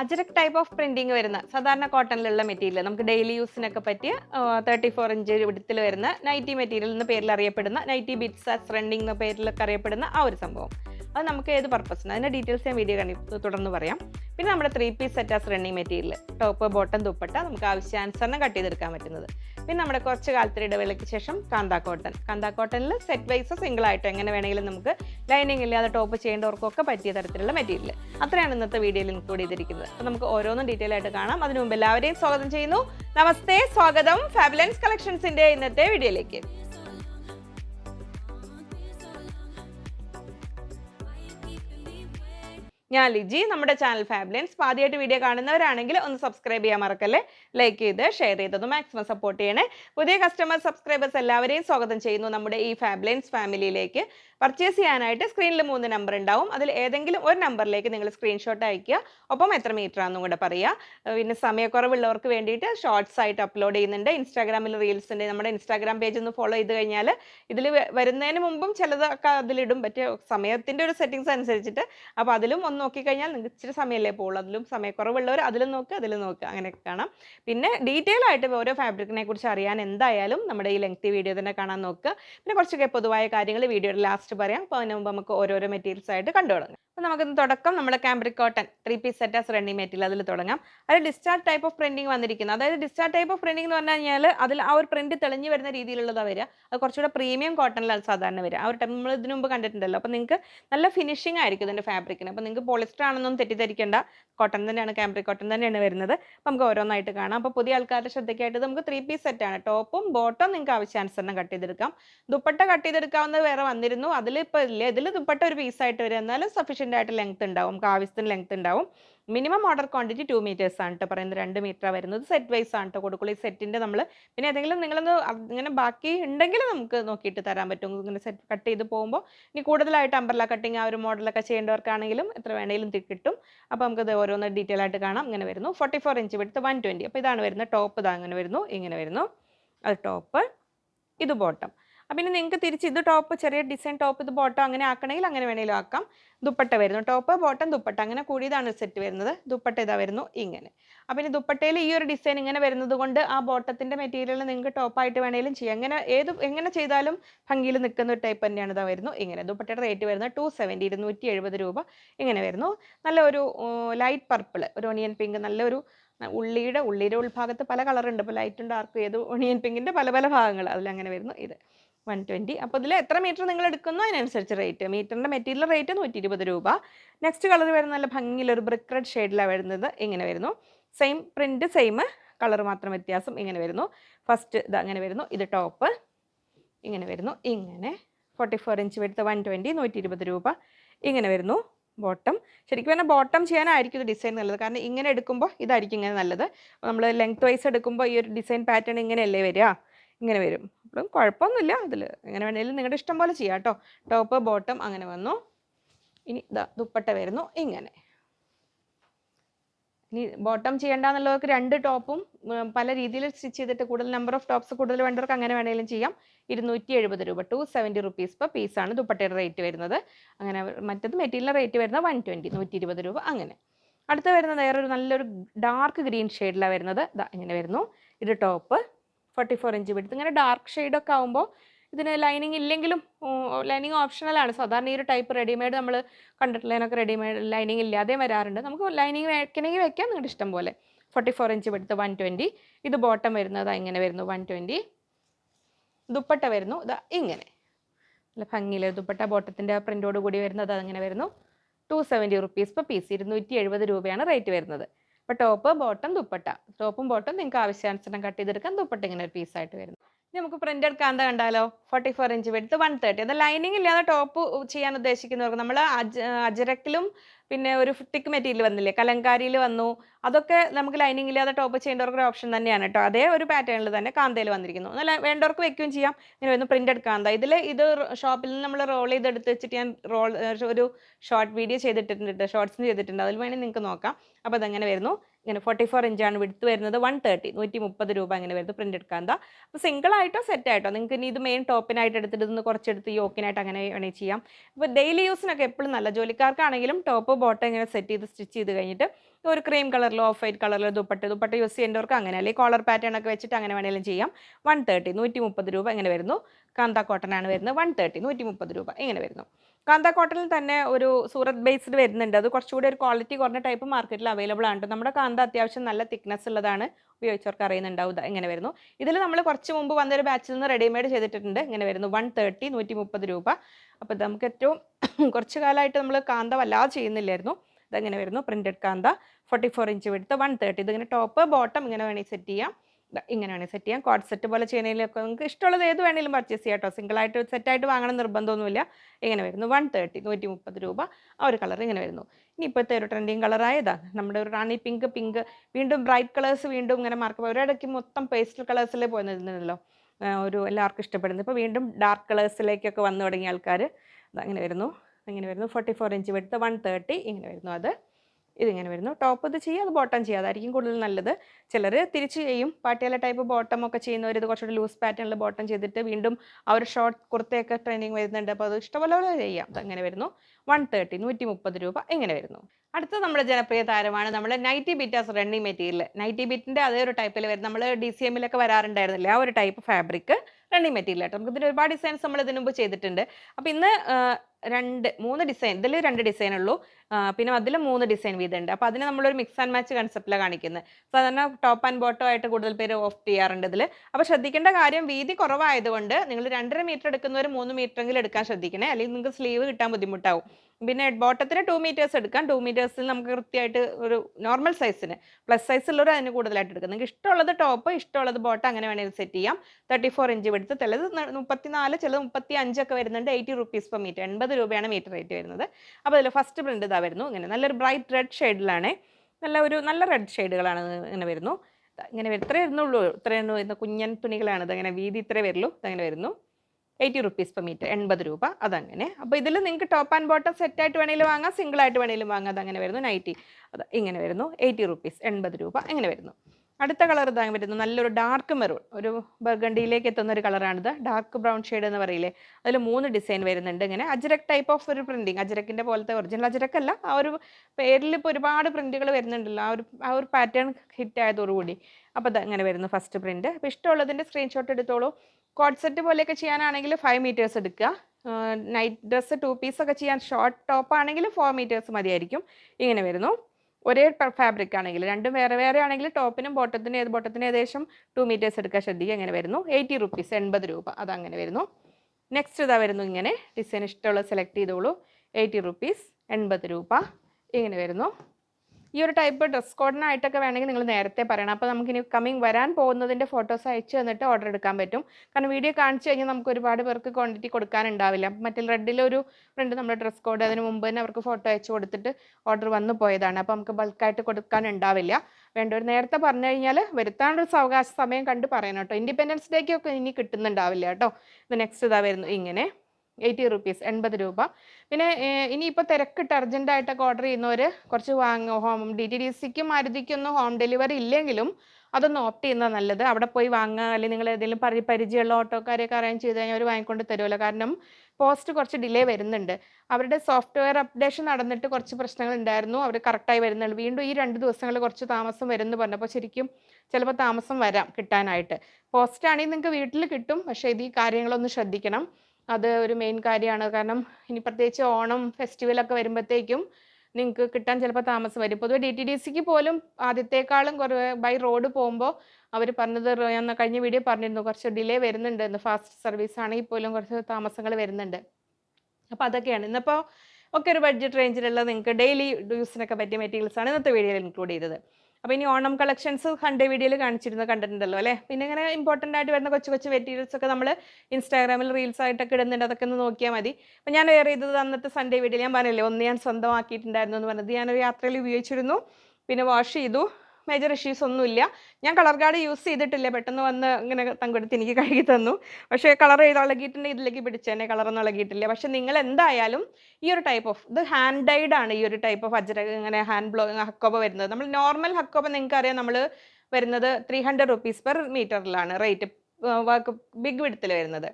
Ajrakh type of printing വരുന്ന സാധാരണ കോട്ടണിലുള്ള material നമുക്ക് ഡെയിലി യൂസിനൊക്കെ പറ്റിയ തേർട്ടി ഫോർ ഇഞ്ച് വിടത്തിൽ വരുന്ന നൈറ്റി മെറ്റീരിയൽ എന്ന പേരിൽ അറിയപ്പെടുന്ന നൈറ്റി ബിറ്റ്സ് ആസ് റണ്ണിംഗ് എന്ന പേരിലൊക്കെ അറിയപ്പെടുന്ന ആ ഒരു സംഭവം. അത് നമുക്ക് ഏത് പർപ്പസിന് അതിന്റെ ഡീറ്റെയിൽസ് ഞാൻ വീഡിയോ കണ്ടി തുടർന്ന് പറയാം. പിന്നെ നമ്മുടെ three piece set as running material top bottom dupatta നമുക്ക് ആവശ്യാനുസരണം കട്ട് ചെയ്തെടുക്കാൻ പറ്റുന്നത്. പിന്നെ നമ്മുടെ കുറച്ച് കാലത്തിന് ഇടവേളയ്ക്ക് ശേഷം കാന്താ കോട്ടൺ കാന്താ കോട്ടണിൽ സെറ്റ് വൈസ് സിംഗിൾ ആയിട്ടോ എങ്ങനെ വേണമെങ്കിലും നമുക്ക് ലൈനിങ് ഇല്ലാതെ ടോപ്പ് ചെയ്യേണ്ടവർക്കൊക്കെ പറ്റിയ തരത്തിലുള്ള മെറ്റീരിയൽ അത്രയാണ് ഇന്നത്തെ വീഡിയോയിൽ ഇൻക്ലൂഡ് ചെയ്തിരിക്കുന്നത്. അപ്പോൾ നമുക്ക് ഓരോന്നും ഡീറ്റെയിൽ ആയിട്ട് കാണാം. അതിനു മുമ്പ് എല്ലാവരെയും സ്വാഗതം ചെയ്യുന്നു. നമസ്തേ സ്വാഗതം. ഫാബുലൻസ് കളക്ഷൻസിന്റെ ഇന്നത്തെ വീഡിയോയിലേക്ക് ഞാൻ ലിജി നമ്മുടെ ചാനൽ ഫാബുലൻസ് ആദ്യമായിട്ട് വീഡിയോ കാണുന്നവരാണെങ്കിൽ ഒന്ന് സബ്സ്ക്രൈബ് ചെയ്യാൻ മറക്കല്ലേ? ലൈക്ക് ചെയ്ത് ഷെയർ ചെയ്തത് മാക്സിമം സപ്പോർട്ട് ചെയ്യണേ. പുതിയ കസ്റ്റമർ സബ്സ്ക്രൈബേഴ്സ് എല്ലാവരെയും സ്വാഗതം ചെയ്യുന്നു നമ്മുടെ ഈ ഫാബുലൻസ് ഫാമിലിയിലേക്ക് പർച്ചേസ് ചെയ്യാനായിട്ട് സ്ക്രീനിൽ മൂന്ന് നമ്പർ ഉണ്ടാവും അതിൽ ഏതെങ്കിലും ഒരു നമ്പറിലേക്ക് നിങ്ങൾ സ്ക്രീൻഷോട്ട് അയക്കുക ഒപ്പം എത്ര മീറ്റർ ആണെന്നും കൂടെ പറയുക പിന്നെ സമയക്കുറവുള്ളവർക്ക് വേണ്ടിയിട്ട് ഷോർട്സ് ആയിട്ട് അപ്ലോഡ് ചെയ്യുന്നുണ്ട്. ഇൻസ്റ്റാഗ്രാമിൽ റീൽസ് ഉണ്ട് നമ്മുടെ ഇൻസ്റ്റാഗ്രാം പേജ് ഒന്ന് ഫോളോ ചെയ്ത് കഴിഞ്ഞാൽ ഇതിൽ വരുന്നതിന് മുമ്പും ചിലതൊക്കെ അതിലിടും. പറ്റിയ സമയത്തിന്റെ ഒരു സെറ്റിങ്സ് അനുസരിച്ചിട്ട്. അപ്പോൾ അതിലും ഒന്ന് നോക്കിക്കഴിഞ്ഞാൽ നിങ്ങൾക്ക് ഇച്ചിരി സമയമല്ലേ പോകുള്ളൂ അതിലും സമയക്കുറവുള്ളവർ അതിലും നോക്കുക അതിലും നോക്കുക അങ്ങനെ കാണാം. പിന്നെ ഡീറ്റെയിൽ ആയിട്ട് ഓരോ ഫാബ്രിക്കിനെ കുറിച്ച് അറിയാൻ എന്തായാലും നമ്മുടെ ഈ ലെങ്തി വീഡിയോ തന്നെ കാണാൻ നോക്കുക പിന്നെ കുറച്ചൊക്കെ പൊതുവായ കാര്യങ്ങൾ വീഡിയോയുടെ ലാസ്റ്റ് പറയാം. അപ്പോൾ അതിന് മുമ്പ് നമുക്ക് ഓരോരോ മെറ്റീരിയൽസ് ആയിട്ട് കണ്ടു തുടങ്ങാം അപ്പോൾ നമുക്കിന്ന് തുടക്കം. നമ്മുടെ cambric cotton three piece set as running material അതിൽ തുടങ്ങാം. അതിൽ ഡിസ്ചാർജ് ടൈപ്പ് ഓഫ് പ്രിന്റിംഗ് വന്നിരിക്കുന്നത് അതായത് ഡിസ്ചാർജ് ടൈപ്പ് ഓഫ് പ്രിന്റിംഗ് എന്ന് പറഞ്ഞു കഴിഞ്ഞാൽ അതിൽ ആ ഒരു പ്രിന്റ് തെളിഞ്ഞു വരുന്ന രീതിയിലുള്ളതാണ് വരിക. അത് കുറച്ചുകൂടെ പ്രീമിയം കോട്ടണിലാണ് സാധാരണ വരിക. ആ ഒരു ടൈം നമ്മൾ ഇതിനു മുമ്പ് കണ്ടിട്ടുണ്ടല്ലോ. അപ്പോൾ നിങ്ങൾക്ക് നല്ല ഫിനിഷിംഗ് ആയിരിക്കും ഇതിന്റെ ഫാബ്രിക്കിന് അപ്പോൾ നിങ്ങൾക്ക് പോളിസ്റ്റർ ആണെന്നൊന്നും തെറ്റിദ്ധരിക്കേണ്ട. കോട്ടൺ തന്നെയാണ് കാംബ്രിക് കോട്ടൺ തന്നെയാണ് വരുന്നത്. അപ്പോൾ നമുക്ക് ഓരോന്നായിട്ട് കാണാം. അപ്പോൾ പുതിയ ആൾക്കാരുടെ ശ്രദ്ധയ്ക്കായിട്ട് നമുക്ക് ത്രീ പീസ് സെറ്റാണ് ടോപ്പും ബോട്ടം നിങ്ങൾക്ക് ആവശ്യാനുസരണം കട്ട് ചെയ്തെടുക്കാം. ദുപ്പട്ട കട്ട് ചെയ്തെടുക്കാവുന്നത് വേറെ വന്നിരുന്നു. അതിൽ ഇപ്പോൾ ഇല്ല. ഇതിൽ ദുപ്പട്ട ഒരു പീസായിട്ട് വരും എന്നാലും സഫീഷ്യന്റ് ആയിട്ട് ലെങ്ത് ഉണ്ടാവും നമുക്ക് ലെങ്ത് ഉണ്ടാവും minimum order quantity two metres ആണ് കേട്ടോ പറയുന്നത്. രണ്ട് മീറ്റർ വരുന്നത്. സെറ്റ് വൈസ് ആണ് കേട്ടോ കൊടുക്കുള്ളൂ. ഈ സെറ്റിന്റെ നമ്മൾ പിന്നെ ഏതെങ്കിലും നിങ്ങളൊന്ന് ഇങ്ങനെ ബാക്കി ഉണ്ടെങ്കിൽ നമുക്ക് നോക്കിയിട്ട് തരാൻ പറ്റും. ഇങ്ങനെ സെറ്റ് കട്ട് ചെയ്ത് പോകുമ്പോൾ ഇനി കൂടുതലായിട്ട് അമ്പർല കട്ടിങ് ആ ഒരു മോഡലൊക്കെ ചെയ്യേണ്ടവർക്കാണെങ്കിലും എത്ര വേണമെങ്കിലും കിട്ടും. അപ്പോൾ നമുക്കത് ഓരോന്ന് ഡീറ്റെയിൽ ആയിട്ട് കാണാം. ഇങ്ങനെ വരുന്നു. ഫോർട്ടി ഫോർ ഇഞ്ച് വിടുത്ത് വൺ ട്വന്റി അപ്പോൾ ഇതാണ് വരുന്നത്. ടോപ്പ് ഇതാ അങ്ങനെ വരുന്നു. ഇങ്ങനെ വരുന്നു. അത് ടോപ്പ് ഇത് ബോട്ടം പിന്നെ നിങ്ങൾക്ക് തിരിച്ച് ഇത് ടോപ്പ് ചെറിയ ഡിസൈൻ ടോപ്പ് ഇത് ബോട്ടം അങ്ങനെ ആക്കണമെങ്കിൽ അങ്ങനെ വേണമെങ്കിലും ആക്കാം. ദുപ്പട്ട വരുന്നു. Top bottom dupatta. അങ്ങനെ കൂടിയതാണ് സെറ്റ് വരുന്നത്. ദുപ്പട്ട ഇതാ വരുന്നു. ഇങ്ങനെ. അപ്പം ഇനി ദുപ്പട്ടയിൽ ഈ ഒരു ഡിസൈൻ ഇങ്ങനെ വരുന്നത് കൊണ്ട് ആ ബോട്ടത്തിന്റെ മെറ്റീരിയൽ നിങ്ങൾക്ക് ടോപ്പായിട്ട് വേണമെങ്കിലും ചെയ്യാം. അങ്ങനെ ഏത് എങ്ങനെ ചെയ്താലും ഭംഗിയിൽ നിൽക്കുന്ന ഒരു ടൈപ്പ് തന്നെയാണ് ഇതാ വരുന്നു. ഇങ്ങനെ. ദുപ്പട്ടയുടെ റേറ്റ് വരുന്നത് ടു സെവന്റി ഇരുന്നൂറ്റി എഴുപത് രൂപ. ഇങ്ങനെ വരുന്നു. നല്ല ഒരു ലൈറ്റ് പർപ്പിൾ ഒരു ഒണിയൻ പിങ്ക് നല്ലൊരു ഉള്ളിയുടെ ഉള്ളിയുടെ ഉൾഭാഗത്ത് പല കളറുണ്ട് ഇപ്പോൾ ലൈറ്റും ഡാർക്കും ഏത് ഒണിയൻ പിങ്കിന്റെ പല പല ഭാഗങ്ങൾ അതിലങ്ങനെ വരുന്നു. ഇത്. വൺ ട്വന്റി അപ്പോൾ ഇതിൽ എത്ര മീറ്റർ നിങ്ങൾ എടുക്കുന്നു അതിനനുസരിച്ച് റേറ്റ് മീറ്ററിന്റെ മെറ്റീരിയൽ റേറ്റ് നൂറ്റി ഇരുപത് രൂപ. നെക്സ്റ്റ് കളർ വരുന്ന നല്ല ഭംഗിയിലൊരു ബ്രിക്ക് റെഡ് ഷെയ്ഡിലാണ് വരുന്നത് ഇങ്ങനെ വരുന്നു. സെയിം പ്രിന്റ് സെയിം കളർ മാത്രം വ്യത്യാസം ഇങ്ങനെ വരുന്നു. ഫസ്റ്റ് ഇത് അങ്ങനെ വരുന്നു. ഇത് ടോപ്പ് ഇങ്ങനെ വരുന്നു. ഇങ്ങനെ. ഫോർട്ടി ഫോർ ഇഞ്ച് വരുത്ത വൺ ട്വന്റി നൂറ്റി ഇരുപത് രൂപ. ഇങ്ങനെ വരുന്നു. ബോട്ടം ശരിക്കും പറഞ്ഞാൽ ബോട്ടം ചെയ്യാനായിരിക്കും ഇത് ഡിസൈൻ നല്ലത്. കാരണം ഇങ്ങനെ എടുക്കുമ്പോൾ ഇതായിരിക്കും ഇങ്ങനെ നല്ലത്. നമ്മൾ ലെങ്ത് വൈസ് എടുക്കുമ്പോൾ ഈ ഒരു ഡിസൈൻ പാറ്റേൺ ഇങ്ങനെയല്ലേ വരിക? ഇങ്ങനെ വരും. അപ്പം കുഴപ്പമൊന്നുമില്ല അതിൽ എങ്ങനെ വേണമെങ്കിലും നിങ്ങളുടെ ഇഷ്ടം പോലെ ചെയ്യാം കേട്ടോ ടോപ്പ് ബോട്ടം അങ്ങനെ വന്നു. ഇനി ഇതാ ദുപ്പട്ട വരുന്നു. ഇങ്ങനെ. ഇനി ബോട്ടം ചെയ്യേണ്ടെന്നുള്ളവർക്ക് രണ്ട് ടോപ്പും പല രീതിയിൽ സ്റ്റിച്ച് ചെയ്തിട്ട് കൂടുതൽ നമ്പർ ഓഫ് ടോപ്സ് കൂടുതൽ വേണ്ടവർക്ക് അങ്ങനെ വേണമെങ്കിലും ചെയ്യാം. ഇരുന്നൂറ്റി എഴുപത് രൂപ ടു സെവന്റി റുപ്പീസ് പെർ പീസാണ് ദുപ്പട്ടയുടെ റേറ്റ് വരുന്നത്. അങ്ങനെ മറ്റത് മെറ്റീരിയൽ റേറ്റ് വരുന്നത് വൺ ട്വന്റി നൂറ്റി ഇരുപത് രൂപ അങ്ങനെ. അടുത്ത വരുന്നത് വേറൊരു നല്ലൊരു ഡാർക്ക് ഗ്രീൻ ഷെയ്ഡിലാണ് വരുന്നത്. ഇതാ ഇങ്ങനെ വരുന്നു. ഇത് ടോപ്പ് ഫോർട്ടി ഫോർ ഇഞ്ച് വിടുത്ത് ഇങ്ങനെ ഡാർക്ക് ഷെയ്ഡൊക്കെ ആകുമ്പോൾ ഇതിന് ലൈനിങ് ഇല്ലെങ്കിലും ലൈനിങ് ഓപ്ഷണലാണ് സാധാരണ ഈ ഒരു ടൈപ്പ് റെഡിമെയ്ഡ് നമ്മൾ കണ്ടിട്ടുള്ളതിനൊക്കെ റെഡിമെയ്ഡ് ലൈനിങ് ഇല്ലാതെ വരാറുണ്ട്. നമുക്ക് ലൈനിങ് വെക്കണമെങ്കിൽ വെക്കാം. നിങ്ങളുടെ ഇഷ്ടം പോലെ. ഫോർട്ടി ഫോർ ഇഞ്ച് വിടുത്ത് വൺ ട്വന്റി ഇത് ബോട്ടം വരുന്നത് ഇങ്ങനെ വരുന്നു വൺ ട്വന്റി ദുപ്പട്ട വരുന്നു. ഇതാ ഇങ്ങനെ. നല്ല ഭംഗിയിൽ ദുപ്പട്ട ബോട്ടത്തിന്റെ പ്രിന്റോട് കൂടി വരുന്നത് അതങ്ങനെ വരുന്നു. Two seventy rupees per piece ഇരുന്നൂറ്റി എഴുപത് രൂപയാണ് റേറ്റ് വരുന്നത്. അപ്പോൾ ടോപ്പ് ബോട്ടം ദുപ്പട്ട. ടോപ്പും ബോട്ടം നിങ്ങൾക്ക് ആവശ്യാനുസരണം കട്ട് ചെയ്തെടുക്കാൻ ദുപ്പട്ട ഇങ്ങനെ ഒരു പീസായിട്ട് വരുന്നു നമുക്ക് എടുക്കാൻ എന്താ കണ്ടാലോ? Forty four inch വെടുത്ത് one thirty അത് ലൈനിങ് ഇല്ലാതെ ടോപ്പ് ചെയ്യാൻ ഉദ്ദേശിക്കുന്നവർക്ക് നമ്മൾ അജ അജരക്കിലും പിന്നെ ഒരു തിക്ക് മെറ്റീരിയൽ വന്നില്ലേ കലങ്കാരിയിൽ വന്നു അതൊക്കെ നമുക്ക് ലൈനിങ് ഇല്ലാതെ ടോപ്പ് ചെയ്യേണ്ടവർക്ക് ഒരു ഓപ്ഷൻ തന്നെയാണ് കേട്ടോ. അതേ ഒരു പാറ്റേണിൽ തന്നെ കാന്തയിൽ വന്നിരിക്കുന്നു. നല്ല വേണ്ടവർക്ക് വെക്കുകയും ചെയ്യാം. ഇങ്ങനെ വരുന്നു പ്രിന്റഡ് എന്താ ഇതിൽ ഇത് ഷോപ്പിൽ നിന്ന് നമ്മൾ റോൾ ചെയ്തെടുത്ത് വെച്ചിട്ട് ഞാൻ റോൾ ഒരു ഷോർട്ട് വീഡിയോ ചെയ്തിട്ടുണ്ട് ഷോർട്ട്സും ചെയ്തിട്ടുണ്ട്. അതിൽ വേണമെങ്കിൽ നിങ്ങൾക്ക് നോക്കാം. അപ്പോൾ അതങ്ങനെ വരുന്നു? ഇങ്ങനെ ഫോർട്ടി ഫോർ ഇഞ്ചാണ് വിടുത്ത് വരുന്നത്. വൺ തേർട്ടി നൂറ്റി മുപ്പത് രൂപ അങ്ങനെ വരുന്നത് പ്രിന്റ് എടുക്കാൻ. എന്താ അപ്പോൾ സിംഗിൾ ആയിട്ടോ സെറ്റ് ആയിട്ടോ നിങ്ങൾക്ക് ഇനി ഇത് മെയിൻ ടോപ്പിനായിട്ട് എടുത്തിട്ട് ഇതൊന്ന് കുറച്ചെടുത്ത് യോക്കിനായിട്ട് അങ്ങനെ വേണമെങ്കിൽ ചെയ്യാം. അപ്പോൾ ഡെയിലി യൂസിനൊക്കെ എപ്പോഴും നല്ല. ജോലിക്കാർക്കാണെങ്കിലും ടോപ്പ് ബോട്ടം ഇങ്ങനെ സെറ്റ് ചെയ്ത് സ്റ്റിച്ച് ചെയ്ത് കഴിഞ്ഞിട്ട് ഒരു ക്രീം കളറിലോ ഓഫ് വൈറ്റ് കളറിലോ ദുപ്പട്ട ദുപ്പട്ട യൂസ് ചെയ്യേണ്ടവർക്ക് അങ്ങനെ അല്ലെങ്കിൽ കോളർ പാറ്റേൺ ഒക്കെ വെച്ചിട്ട് അങ്ങനെ വേണമെങ്കിലും ചെയ്യാം. വൺ തേർട്ടി നൂറ്റി മുപ്പത് രൂപ ഇങ്ങനെ വരുന്നു. കാന്ത കോട്ടൺ ആണ് വരുന്നത്. വൺ തേർട്ടി നൂറ്റി മുപ്പത് രൂപ ഇങ്ങനെ വരുന്നു. കാന്ത കോട്ടണിൽ തന്നെ ഒരു സൂറത്ത് ബേസ്ഡ് വരുന്നുണ്ട്. അത് കുറച്ചുകൂടി ഒരു ക്വാളിറ്റി കുറഞ്ഞ ടൈപ്പ് മാർക്കറ്റിൽ അവൈലബിൾ ആണ് നമ്മുടെ കാന്ത അത്യാവശ്യം നല്ല തിക്നെസ് ഉള്ളതാണ് ഉപയോഗിച്ചവർക്ക് അറിയുന്നുണ്ടാവും ഇങ്ങനെ വരുന്നു. ഇതിൽ നമ്മൾ കുറച്ച് മുമ്പ് വന്നൊരു ബാച്ചിൽ നിന്ന് റെഡിമെയ്ഡ് ചെയ്തിട്ടുണ്ട്. ഇങ്ങനെ വരുന്നു. വൺ തേർട്ടി നൂറ്റി മുപ്പത് രൂപ അപ്പോൾ നമുക്ക് ഏറ്റവും കുറച്ച് കാലമായിട്ട് നമ്മൾ കാന്ത വല്ലാതെ ചെയ്യുന്നില്ലായിരുന്നു. ഇതങ്ങനെ വരുന്നു. Printed kantha forty four inch വിടുത്ത് വൺ തേർട്ടി ഇതിങ്ങനെ ടോപ്പ് ബോട്ടം ഇങ്ങനെ വേണമെങ്കിൽ സെറ്റ് ചെയ്യാം. ദാ ഇങ്ങനെ വേണമെങ്കിൽ സെറ്റ് ചെയ്യാം. കോഡ് സെറ്റ് പോലെ ചെയ്യുന്നതിലൊക്കെ നിങ്ങൾക്ക് ഇഷ്ടമുള്ളത് ഏത് വേണമെങ്കിലും പർച്ചേസ് ചെയ്യാം കേട്ടോ സിംഗിളായിട്ട് സെറ്റായിട്ട് വാങ്ങണം നിർബന്ധമൊന്നുമില്ല. ഇങ്ങനെ വരുന്നു. വൺ തേർട്ടി നൂറ്റി മുപ്പത് രൂപ. ആ ഒരു കളർ ഇങ്ങനെ വരുന്നു. ഇനി ഇപ്പോഴത്തെ ഒരു ട്രെൻഡിങ് കളറായതാണ് നമ്മുടെ ഒരു റാണി പിങ്ക് പിങ്ക് വീണ്ടും ബ്രൈറ്റ് കളേഴ്സ് വീണ്ടും ഇങ്ങനെ മാർക്ക് ഒരിടയ്ക്ക് മൊത്തം പേസ്റ്റൽ കളേഴ്സിലേ പോയിരുന്നല്ലോ ഒരു എല്ലാവർക്കും ഇഷ്ടപ്പെടുന്നത്. ഇപ്പോൾ വീണ്ടും ഡാർക്ക് കളേഴ്സിലേക്കൊക്കെ വന്നു തുടങ്ങിയ ആൾക്കാർ അങ്ങനെ വരുന്നു. ഇങ്ങനെ വരുന്നു. Forty four inch വെടുത്ത് one thirty ഇങ്ങനെ വരുന്നു അത്. ഇതിങ്ങനെ വരുന്നു. ടോപ്പ് ഇത് ചെയ്യുക അത് ബോട്ടം ചെയ്യുക. അതായിരിക്കും കൂടുതൽ നല്ലത്. ചിലർ തിരിച്ച് ചെയ്യും. പാട്ടിയാല ടൈപ്പ് ബോട്ടം ഒക്കെ ചെയ്യുന്നവർ ഇത് കുറച്ചുകൂടി ലൂസ് പാറ്റേണിൽ ബോട്ടം ചെയ്തിട്ട് വീണ്ടും ആ ഒരു ഷോർട്ട് കുർത്തയൊക്കെ ട്രെയിനിങ് വരുന്നുണ്ട്. അപ്പോൾ അത് ഇഷ്ടപോലെ പോലെ ചെയ്യാം. അങ്ങനെ വരുന്നു. വൺ തേർട്ടി നൂറ്റി മുപ്പത് രൂപ ഇങ്ങനെ വരുന്നു. അടുത്ത നമ്മുടെ ജനപ്രിയ താരമാണ് നമ്മുടെ nighty bit as running material nighty ബിറ്റിന്റെ അതേ ഒരു ടൈപ്പിൽ വരും നമ്മൾ ഡി സി എമ്മിലൊക്കെ വരാറുണ്ടായിരുന്നില്ലേ? ആ ഒരു ടൈപ്പ് ഫാബ്രിക് റണ്ണിങ് മെറ്റീരിയൽ ആയിട്ട്. നമുക്ക് ഇതിൽ ഒരുപാട് ഡിസൈൻസ് നമ്മൾ ഇതിനു മുമ്പ് ചെയ്തിട്ടുണ്ട്. അപ്പോൾ ഇന്ന് രണ്ട് മൂന്ന് ഡിസൈൻ ഇതിൽ രണ്ട് ഡിസൈൻ ഉള്ളൂ. പിന്നെ അതിൽ മൂന്ന് ഡിസൈൻ വീതമുണ്ട്. അപ്പോൾ അതിന് നമ്മളൊരു മിക്സ് ആൻഡ് മാച്ച് കൺസെപ്റ്റിലാണ് കാണിക്കുന്നത് സാധാരണ ടോപ്പ് ആൻഡ് ബോട്ടോ ആയിട്ട് കൂടുതൽ പേര് ഓഫ് ചെയ്യാറുണ്ട് ഇതിൽ അപ്പോൾ ശ്രദ്ധിക്കേണ്ട കാര്യം വീതി കുറവായതുകൊണ്ട് നിങ്ങൾ രണ്ടര മീറ്റർ എടുക്കുന്നവർ മൂന്ന് മീറ്റർ എങ്കിലും എടുക്കാൻ ശ്രദ്ധിക്കണേ. അല്ലെങ്കിൽ നിങ്ങൾക്ക് സ്ലീവ് കിട്ടാൻ ബുദ്ധിമുട്ടാവും. പിന്നെ ബോട്ടത്തിന് ടു മീറ്റേഴ്സ് എടുക്കാം. ടു മീറ്റേഴ്സിൽ നമുക്ക് കൃത്യമായിട്ട് ഒരു നോർമൽ സൈസിന് പ്ലസ് സൈസിലുള്ളവർ അതിന് കൂടുതലായിട്ട് എടുക്കാം. നിങ്ങൾക്ക് ഇഷ്ടമുള്ളത് ടോപ്പ് ഇഷ്ടമുള്ളത് ബോട്ട് അങ്ങനെ വേണമെങ്കിൽ സെറ്റ് ചെയ്യാം. തേർട്ടി ഫോർ ഇഞ്ച് എടുത്ത് ചിലത് മുപ്പത്തിനാല് ചിലത് മുപ്പത്തി അഞ്ചൊക്കെ വരുന്നുണ്ട്. എയ്റ്റി റുപ്പീസ് പെർ മീറ്റർ എൺപത് രൂപയാണ് മീറ്റർ റേറ്റ് വരുന്നത്. അപ്പോൾ അതിൽ ഫസ്റ്റ് പ്രിന്റ് ഇതാ വരുന്നു. ഇങ്ങനെ നല്ലൊരു ബ്രൈറ്റ് റെഡ് ഷെയ്ഡിലാണ് നല്ല ഒരു നല്ല റെഡ് ഷെയ്ഡുകളാണ് ഇങ്ങനെ വരുന്നു. ഇങ്ങനെ ഇത്രയേ ഇത്രേ വരുന്നുള്ളൂ. ഇത്രയേ വരുന്ന. കുഞ്ഞൻ തുണികളാണ്. ഇതങ്ങനെ വീതി ഇത്രയേ വരുള്ളൂ. ഇതങ്ങനെ വരുന്നു. എയ്റ്റി റുപ്പീസ് പെർ മീറ്റർ എൺപത് രൂപ അതങ്ങനെ. അപ്പോൾ ഇതിൽ നിങ്ങൾക്ക് ടോപ്പ് ആൻഡ് ബോട്ടം സെറ്റായിട്ട് വേണമെങ്കിലും വാങ്ങാം സിംഗിൾ ആയിട്ട് വേണമെങ്കിലും വാങ്ങാം അതങ്ങനെ വരുന്നു. നൈറ്റി അത് ഇങ്ങനെ വരുന്നു. എയ്റ്റി റുപ്പീസ് എൺപത് രൂപ ഇങ്ങനെ വരുന്നു. അടുത്ത കളർ ഇതാ വരുന്നു. നല്ലൊരു ഡാർക്ക് മെറൂൺ ഒരു ബർഗണ്ടിയിലേക്ക് എത്തുന്ന ഒരു കളറാണിത്. ഡാർക്ക് ബ്രൗൺ ഷെയ്ഡ് എന്ന് പറയില്ലേ? അതിൽ മൂന്ന് ഡിസൈൻ വരുന്നുണ്ട് ഇങ്ങനെ. അജരക് ടൈപ്പ് ഓഫ് ഒരു പ്രിന്റിങ് അജരക്കിന്റെ പോലത്തെ ഒറിജിനൽ അജരക്കല്ല ആ ഒരു പേരിൽ ഇപ്പോൾ ഒരുപാട് പ്രിന്റുകൾ വരുന്നുണ്ടല്ലോ. ആ ഒരു ആ ഒരു പാറ്റേൺ ഹിറ്റ് ആയതോടുകൂടി. അപ്പോൾ അത് അങ്ങനെ വരുന്നു ഫസ്റ്റ് പ്രിന്റ് അപ്പോൾ ഇഷ്ടമുള്ളതിന്റെ സ്ക്രീൻഷോട്ട് എടുത്തോളൂ. കോഡ് സെറ്റ് പോലെയൊക്കെ ചെയ്യാനാണെങ്കിൽ ഫൈവ് മീറ്റേഴ്സ് എടുക്കുക. നൈറ്റ് ഡ്രസ്സ് ടു പീസൊക്കെ ചെയ്യാൻ ഷോർട്ട് ടോപ്പ് ആണെങ്കിൽ ഫോർ മീറ്റേഴ്സ് മതിയായിരിക്കും. ഇങ്ങനെ വരുന്നു. ഒരേ ഫാബ്രിക് ആണെങ്കിൽ രണ്ടും വേറെ വേറെ ആണെങ്കിൽ ടോപ്പിനും ബോട്ടത്തിനും ഏത് ബോട്ടത്തിനും ഏകദേശം ടു മീറ്റേഴ്സ് എടുക്കാൻ ശ്രദ്ധിക്കുക. ഇങ്ങനെ വരുന്നു. എയ്റ്റി റുപ്പീസ് എൺപത് രൂപ. അതങ്ങനെ വരുന്നു. നെക്സ്റ്റ് ഇതാ വരുന്നു ഇങ്ങനെ. ഡിസൈൻ ഇഷ്ടമുള്ള സെലക്ട് ചെയ്തോളൂ. എയ്റ്റി റുപ്പീസ് എൺപത് രൂപ. ഇങ്ങനെ വരുന്നു. ഈ ഒരു ടൈപ്പ് ഡ്രസ് കോഡിനായിട്ടൊക്കെ വേണമെങ്കിൽ നിങ്ങൾ നേരത്തെ പറയണം. അപ്പോൾ നമുക്കിനി കമ്മിങ് വരാൻ പോകുന്നതിന്റെ ഫോട്ടോസ് അയച്ചു തന്നിട്ട് ഓർഡർ എടുക്കാൻ പറ്റും. കാരണം വീഡിയോ കാണിച്ചു കഴിഞ്ഞാൽ നമുക്ക് ഒരുപാട് പേർക്ക് ക്വാണ്ടിറ്റി കൊടുക്കാനുണ്ടാവില്ല. മറ്റേ റെഡിലൊരു ഫ്രണ്ട് നമ്മുടെ ഡ്രസ് കോഡ് അതിന് മുമ്പ് തന്നെ അവർക്ക് ഫോട്ടോ അയച്ചു കൊടുത്തിട്ട് ഓർഡർ വന്നു പോയതാണ്. അപ്പോൾ നമുക്ക് ബൾക്കായിട്ട് കൊടുക്കാനുണ്ടാവില്ല. വേണ്ടവർ നേരത്തെ പറഞ്ഞു കഴിഞ്ഞാൽ വരുത്താനുള്ള ഒരു അവകാശ സമയം കണ്ട് പറയണം കേട്ടോ. ഇൻഡിപെൻഡൻസ് ഡേക്കൊക്കെ ഇനി കിട്ടുന്നുണ്ടാവില്ല കേട്ടോ. ഇത് നെക്സ്റ്റ് ഇതാ വരുന്നു ഇങ്ങനെ എയ്റ്റി റുപ്പീസ് എൺപത് രൂപ. പിന്നെ ഇനിയിപ്പോൾ തിരക്കിട്ട് അർജന്റായിട്ടൊക്കെ ഓർഡർ ചെയ്യുന്നവർ കുറച്ച് വാങ്ങ ഹോം ഡി ടി ഡി സിക്കും മാരുതിക്കൊന്നും ഹോം ഡെലിവറി ഇല്ലെങ്കിലും അതൊന്ന് ഓപ്റ്റ് ചെയ്യുന്നത് നല്ലത്. അവിടെ പോയി വാങ്ങുക അല്ലെങ്കിൽ നിങ്ങൾ ഏതെങ്കിലും പരി പരിചയമുള്ള ഓട്ടോക്കാരെയൊക്കെ അറേഞ്ച് ചെയ്ത് കഴിഞ്ഞാൽ അവർ വാങ്ങിക്കൊണ്ട് തരുമല്ലോ. കാരണം പോസ്റ്റ് കുറച്ച് ഡിലേ വരുന്നുണ്ട്. അവരുടെ സോഫ്റ്റ്വെയർ അപ്ഡേഷൻ നടന്നിട്ട് കുറച്ച് പ്രശ്നങ്ങൾ ഉണ്ടായിരുന്നു. അവർ കറക്റ്റായി വരുന്നുള്ളൂ വീണ്ടും ഈ രണ്ട് ദിവസങ്ങൾ കുറച്ച് താമസം വരുമെന്ന് പറഞ്ഞപ്പോൾ ശരിക്കും ചിലപ്പോൾ താമസം വരാം കിട്ടാനായിട്ട്. പോസ്റ്റ് ആണെങ്കിൽ നിങ്ങൾക്ക് വീട്ടിൽ കിട്ടും. പക്ഷേ ഇത് ഈ കാര്യങ്ങളൊന്ന് ശ്രദ്ധിക്കണം. അത് ഒരു മെയിൻ കാര്യമാണ്. കാരണം ഇനി പ്രത്യേകിച്ച് ഓണം ഫെസ്റ്റിവലൊക്കെ വരുമ്പോഴത്തേക്കും നിങ്ങൾക്ക് കിട്ടാൻ ചിലപ്പോൾ താമസം വരും. പൊതുവെ ഡി ടി ഡി സിക്ക് പോലും ആദ്യത്തേക്കാളും കുറേ ബൈ റോഡ് പോകുമ്പോൾ അവർ പറഞ്ഞത് ഞാൻ കഴിഞ്ഞ വീഡിയോ പറഞ്ഞിരുന്നു കുറച്ച് ഡിലേ വരുന്നുണ്ട് ഇന്ന് ഫാസ്റ്റ് സർവീസ് ആണെങ്കിൽ പോലും കുറച്ച് താമസങ്ങൾ വരുന്നുണ്ട്. അപ്പോൾ അതൊക്കെയാണ്. ഇന്നിപ്പോൾ ഒക്കെ ഒരു ബഡ്ജറ്റ് റേഞ്ചിലുള്ള നിങ്ങൾക്ക് ഡെയിലി യൂസിനൊക്കെ പറ്റിയ മെറ്റീരിയൽസാണ് ഇന്നത്തെ വീഡിയോയിൽ ഇൻക്ലൂഡ് ചെയ്തത്. അപ്പോൾ ഇനി ഓണം കളക്ഷൻസ് കണ്ട വീഡിയോയിൽ കാണിച്ചിരുന്നു കണ്ടിട്ടുണ്ടല്ലോ അല്ലേ? പിന്നെ ഇങ്ങനെ ഇമ്പോർട്ടന്റ് ആയിട്ട് വരുന്ന കൊച്ചു കൊച്ചു മെറ്റീരിയൽസ് ഒക്കെ നമ്മൾ ഇൻസ്റ്റാഗ്രാമിൽ റീൽസ് ആയിട്ടൊക്കെ ഇടുന്നുണ്ട്. അതൊക്കെ ഒന്ന് നോക്കിയാൽ മതി. അപ്പോൾ ഞാൻ വേറെ ചെയ്തത് അന്നത്തെ സൺഡേ വീഡിയോയിൽ ഞാൻ പറഞ്ഞില്ലേ ഒന്ന് ഞാൻ സ്വന്തമാക്കിയിട്ടുണ്ടായിരുന്നു എന്ന് പറഞ്ഞത്. ഞാനൊരു യാത്രയിൽ ഉപയോഗിച്ചിരുന്നു. പിന്നെ വാഷ് ചെയ്തു. മേജർ ഇഷ്യൂസ് ഒന്നുമില്ല. ഞാൻ കളർ ഗാർഡ് യൂസ് ചെയ്തിട്ടില്ല. പെട്ടെന്ന് വന്ന് ഇങ്ങനെ തങ്കെടുത്ത് എനിക്ക് കഴുകി തന്നു. പക്ഷേ കളർ ചെയ്ത് ഇളകിയിട്ടുണ്ടെങ്കിൽ ഇതിലേക്ക് പിടിച്ചേനെ കളറൊന്നും ഇളകിയിട്ടില്ല. പക്ഷേ നിങ്ങൾ എന്തായാലും ഈ ഒരു ടൈപ്പ് ഓഫ് ഇത് ഹാൻഡ് ഡൈഡ് ആണ് ഈ ഒരു ടൈപ്പ് ഓഫ് അജര ഇങ്ങനെ ഹാൻഡ് ബ്ലോ ഹക്കോബ വരുന്നത്. നമ്മൾ നോർമൽ ഹക്കോബ നിങ്ങൾക്ക് അറിയാം നമ്മൾ വരുന്നത് ത്രീ ഹൺഡ്രഡ് റുപ്പീസ് പെർ മീറ്ററിലാണ് റേറ്റ് വർക്ക് ബിഗ് വിടത്തിൽ വരുന്നത്.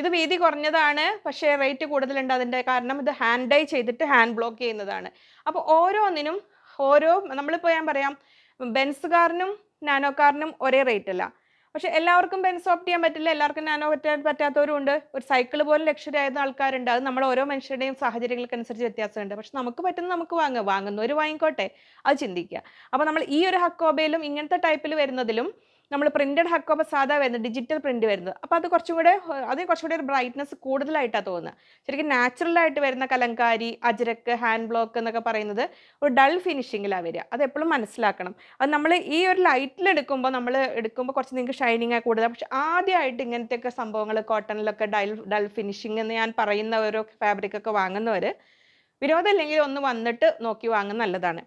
ഇത് വീതി കുറഞ്ഞതാണ് പക്ഷേ റേറ്റ് കൂടുതലുണ്ട്. അതിന്റെ കാരണം ഇത് ഹാൻഡ് ഡൈ ചെയ്തിട്ട് ഹാൻഡ് ബ്ലോക്ക് ചെയ്യുന്നതാണ്. അപ്പോൾ ഓരോന്നിനും ഓരോ നമ്മളിപ്പോൾ ഞാൻ പറയാം ബെൻസ് കാറിനും നാനോ കാറിനും ഒരേ റേറ്റ് അല്ല പക്ഷെ എല്ലാവർക്കും ബെൻസ് ഓപ്റ്റ് ചെയ്യാൻ പറ്റില്ല. എല്ലാവർക്കും നാനോ പറ്റാൻ പറ്റാത്തവരും ഉണ്ട്. ഒരു സൈക്കിൾ പോലും ലക്ഷ്യം ആയിരുന്ന ആൾക്കാരുണ്ട്. അത് നമ്മൾ ഓരോ മനുഷ്യരുടെയും സാഹചര്യങ്ങൾക്കനുസരിച്ച് വ്യത്യാസമുണ്ട്. പക്ഷെ നമുക്ക് പറ്റുന്ന നമുക്ക് വാങ്ങാം വാങ്ങുന്നവർ വാങ്ങിക്കോട്ടെ. അത് ചിന്തിക്കുക. അപ്പോൾ നമ്മൾ ഈ ഒരു ഹക്കോബയിലും ഇങ്ങനത്തെ ടൈപ്പിൽ വരുന്നതിലും നമ്മൾ പ്രിന്റഡ് ഹക്കോബ സാധാ വരുന്നത് ഡിജിറ്റൽ പ്രിന്റ് വരുന്നത്. അപ്പോൾ അത് കുറച്ചും കൂടെ അതിന് കുറച്ചും കൂടെ ഒരു ബ്രൈറ്റ്നസ് കൂടുതലായിട്ടാണ് തോന്നുന്നത് ശരിക്കും നാച്ചുറൽ ആയിട്ട് വരുന്ന കലങ്കാരി അജരക്ക് ഹാൻഡ് ബ്ലോക്ക് എന്നൊക്കെ പറയുന്നത് ഒരു ഡൾ ഫിനിഷിങ്ങിലാണ് വരിക. അത് എപ്പോഴും മനസ്സിലാക്കണം. അത് നമ്മൾ ഈ ഒരു ലൈറ്റിൽ എടുക്കുമ്പോൾ നമ്മൾ എടുക്കുമ്പോൾ കുറച്ച് നിങ്ങൾക്ക് ഷൈനിങ് ആയി കൂടുതൽ. പക്ഷെ ആദ്യമായിട്ട് ഇങ്ങനത്തെയൊക്കെ സംഭവങ്ങൾ കോട്ടണിലൊക്കെ ഡൾ ഡൾ ഫിനിഷിംഗ് എന്ന് ഞാൻ പറയുന്ന ഓരോ ഫാബ്രിക് ഒക്കെ വാങ്ങുന്നവർ വിരോധമില്ലെങ്കിൽ ഒന്ന് വന്നിട്ട് നോക്കി വാങ്ങുന്ന നല്ലതാണ്.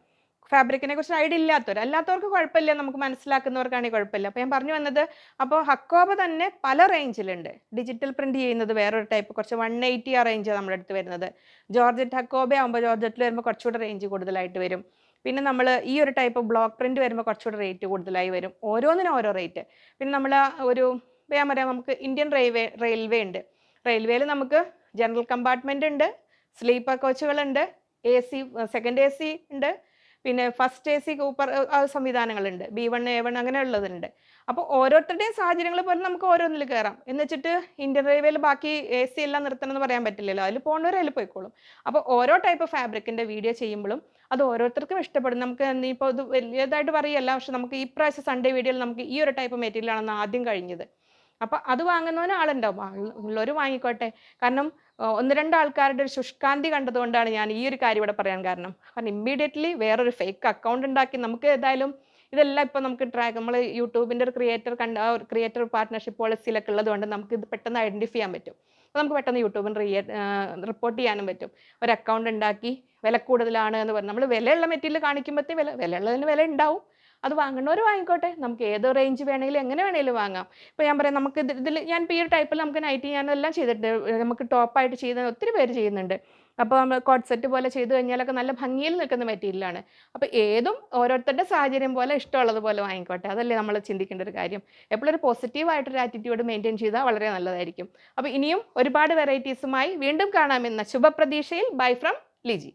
ഫാബ്രിക്കിനെ കുറിച്ച് ഐഡിയ ഇല്ലാത്തവർ അല്ലാത്തവർക്ക് കുഴപ്പമില്ല. നമുക്ക് മനസ്സിലാക്കുന്നവർക്കാണെങ്കിൽ കുഴപ്പമില്ല. അപ്പോൾ ഞാൻ പറഞ്ഞു വന്നത് അപ്പോൾ ഹക്കോബ തന്നെ പല റേഞ്ചിലുണ്ട് ഡിജിറ്റൽ പ്രിന്റ് ചെയ്യുന്നത് വേറൊരു ടൈപ്പ് കുറച്ച് വൺ എയ്റ്റി ആ റേഞ്ച് നമ്മുടെ അടുത്ത് വരുന്നത്. ജോർജറ്റ് ഹക്കോബ ആകുമ്പോൾ ജോർജറ്റിൽ വരുമ്പോൾ കുറച്ചുകൂടെ റേഞ്ച് കൂടുതലായിട്ട് വരും. പിന്നെ നമ്മൾ ഈ ഒരു ടൈപ്പ് ബ്ലോക്ക് പ്രിന്റ് വരുമ്പോൾ കുറച്ചുകൂടെ റേറ്റ് കൂടുതലായി വരും. ഓരോന്നിനും ഓരോ റേറ്റ് പിന്നെ നമ്മൾ ഒരു ഞാൻ പറയാം നമുക്ക് ഇന്ത്യൻ റെയിൽവേ റെയിൽവേ ഉണ്ട്. റെയിൽവേയിൽ നമുക്ക് ജനറൽ കമ്പാർട്ട്മെന്റ് ഉണ്ട് sleeper കോച്ചുകളുണ്ട് A C second A C ഉണ്ട് പിന്നെ ഫസ്റ്റ് എ സി കൂപ്പർ സംവിധാനങ്ങളുണ്ട്. ബി വൺ എ വൺ അങ്ങനെയുള്ളതുണ്ട്. അപ്പോൾ ഓരോരുത്തരുടെയും സാഹചര്യങ്ങൾ പോലെ നമുക്ക് ഓരോന്നിൽ കയറാം എന്ന് വെച്ചിട്ട് ഇന്ത്യൻ റെയിൽവേയിൽ ബാക്കി എ സി എല്ലാം നിർത്തണം എന്ന് പറയാൻ പറ്റില്ലല്ലോ. അതിൽ പോകുന്നവർ അതിൽ പോയിക്കോളും. അപ്പോൾ ഓരോ ടൈപ്പ് ഫാബ്രിക്കിന്റെ വീഡിയോ ചെയ്യുമ്പോഴും അത് ഓരോരുത്തർക്കും ഇഷ്ടപ്പെടും. നമുക്ക് ഇപ്പോൾ ഇത് വലിയതായിട്ട് പറയല്ല. പക്ഷെ നമുക്ക് ഈ പ്രാവശ്യം സൺഡേ വീഡിയോയിൽ നമുക്ക് ഈ ഒരു ടൈപ്പ് മെറ്റീരിയൽ ആണെന്ന് ആദ്യം കഴിഞ്ഞത്. അപ്പം അത് വാങ്ങുന്നവന് ആളുണ്ടാവും. ഉള്ളവർ വാങ്ങിക്കോട്ടെ. കാരണം ഒന്ന് രണ്ട് ആൾക്കാരുടെ ഒരു ശുഷ്കാന്തി കണ്ടതുകൊണ്ടാണ് ഞാൻ ഈ ഒരു കാര്യം ഇവിടെ പറയാൻ കാരണം. കാരണം ഇമ്മീഡിയറ്റ്ലി വേറൊരു ഫേക്ക് അക്കൗണ്ട് ഉണ്ടാക്കി നമുക്ക് ഏതായാലും ഇതെല്ലാം ഇപ്പോൾ നമുക്ക് ട്രാക്ക് നമ്മൾ യൂട്യൂബിന്റെ ഒരു ക്രിയേറ്റർ കണ്ട ക്രിയേറ്റർ പാർട്ട്ണർഷിപ്പ് പോളിസിയിലൊക്കെ ഉള്ളതുകൊണ്ട് നമുക്ക് ഇത് പെട്ടെന്ന് ഐഡന്റിഫൈ ചെയ്യാൻ പറ്റും. അപ്പോൾ നമുക്ക് പെട്ടെന്ന് യൂട്യൂബിൽ റിയേ റിപ്പോർട്ട് ചെയ്യാനും പറ്റും. ഒരു അക്കൗണ്ട് ഉണ്ടാക്കി വില കൂടുതലാണ് എന്ന് പറഞ്ഞു. നമ്മൾ വിലയുള്ള മെറ്റീരിയൽ കാണിക്കുമ്പോഴത്തേ വില വിലയുള്ളതിന് വില ഉണ്ടാവും. അത് വാങ്ങണവർ വാങ്ങിക്കോട്ടെ. നമുക്ക് ഏത് റേഞ്ച് വേണമെങ്കിലും എങ്ങനെ വേണമെങ്കിലും വാങ്ങാം. ഇപ്പോൾ ഞാൻ പറയാം നമുക്ക് ഇതിൽ ഞാൻ ഇപ്പോൾ ഈ ഒരു ടൈപ്പിൽ നമുക്ക് നൈറ്റി ഞാനെല്ലാം ചെയ്തിട്ടുണ്ട്. ഏർ നമുക്ക് ടോപ്പായിട്ട് ചെയ്ത ഒത്തിരി പേര് ചെയ്യുന്നുണ്ട്. അപ്പോൾ നമ്മൾ കോട്ട് സെറ്റ് പോലെ ചെയ്ത് കഴിഞ്ഞാലൊക്കെ നല്ല ഭംഗിയിൽ നിൽക്കുന്ന മെറ്റീരിയലാണ് അപ്പോൾ ഏതും ഓരോരുത്തരുടെ സാഹചര്യം പോലെ ഇഷ്ടമുള്ളത് പോലെ വാങ്ങിക്കോട്ടെ. അതല്ലേ നമ്മൾ ചിന്തിക്കേണ്ട ഒരു കാര്യം. എപ്പോഴും ഒരു പോസിറ്റീവായിട്ടൊരു ആറ്റിറ്റ്യൂഡ് മെയിന്റെയിൻ ചെയ്താൽ വളരെ നല്ലതായിരിക്കും. അപ്പോൾ ഇനിയും ഒരുപാട് വെറൈറ്റീസുമായി വീണ്ടും കാണാമെന്ന ശുഭപ്രതീക്ഷയിൽ. Bye from Liji